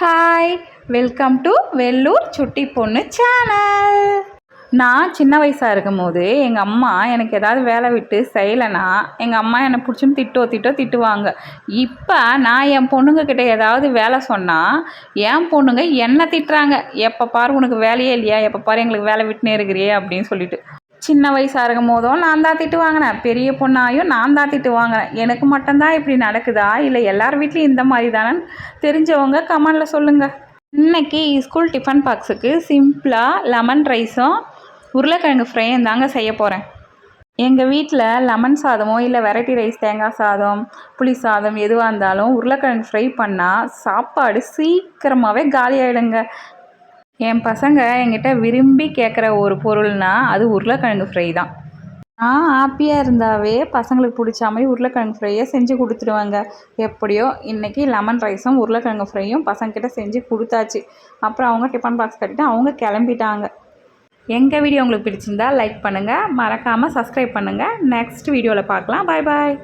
Hi welcome to Vellur சுட்டி பொண்ணு channel நான் சின்ன வயசாக இருக்கும்போது எங்கள் அம்மா எனக்கு ஏதாவது வேலை விட்டு செய்யலைன்னா எங்கள் அம்மா என்னை பிடிச்சுன்னு திட்டோ திட்டோ திட்டுவாங்க. இப்போ நான் என் பொண்ணுங்கக்கிட்ட ஏதாவது வேலை சொன்னால் என் பொண்ணுங்க என்னை திட்டுறாங்க. எப்போ பாரு உனக்கு வேலையே இல்லையா? எப்போ பாரு எங்களுக்கு வேலை விட்டுனே இருக்கிறியே அப்படின்னு சொல்லிட்டு. சின்ன வயசாக இருக்கும் போதும் நான் தான் திட்டு வாங்கினேன். பெரிய பொண்ணாயும் நான் தான் திட்டு வாங்கினேன். எனக்கு மட்டும்தான் இப்படி நடக்குதா? இல்லை எல்லார் வீட்லேயும் இந்த மாதிரி தானேன்னு தெரிஞ்சவங்க கமெண்டில் சொல்லுங்கள் இன்னைக்கு ஸ்கூல் டிஃபன் பாக்ஸுக்கு சிம்பிளாக லெமன் ரைஸும் உருளைக்கிழங்கு ஃப்ரையும் தாங்க செய்ய போகிறேன் எங்கள் வீட்டில் லெமன் சாதமோ இல்லை வெரைட்டி ரைஸ் தேங்காய் சாதம் புளி சாதம் எதுவாக இருந்தாலும் உருளைக்கிழங்கு ஃப்ரை பண்ணால் சாப்பாடு சீக்கிரமாகவே காலி ஆகிடுங்க என் பசங்க என்கிட்ட விரும்பி கேட்குற ஒரு பொருள்னா அது உருளைக்கிழங்கு ஃப்ரை தான். நான் ஹாப்பியாக இருந்தாவே பசங்களுக்கு பிடிச்ச மாதிரி உருளைக்கிழங்கு ஃப்ரையை செஞ்சு கொடுத்துடுவாங்க. எப்படியோ இன்றைக்கி லெமன் ரைஸும் உருளைக்கிழங்கு ஃப்ரையும் பசங்கக்கிட்ட செஞ்சு கொடுத்தாச்சு. அப்புறம் அவங்க டிஃபன் பாக்ஸ் கட்டிட்டு அவங்க கிளம்பிட்டாங்க. எங்கள் வீடியோ உங்களுக்கு பிடிச்சிருந்தா லைக் பண்ணுங்கள் மறக்காமல் சப்ஸ்கிரைப் பண்ணுங்கள் நெக்ஸ்ட் வீடியோவில் பார்க்கலாம். பாய் பாய்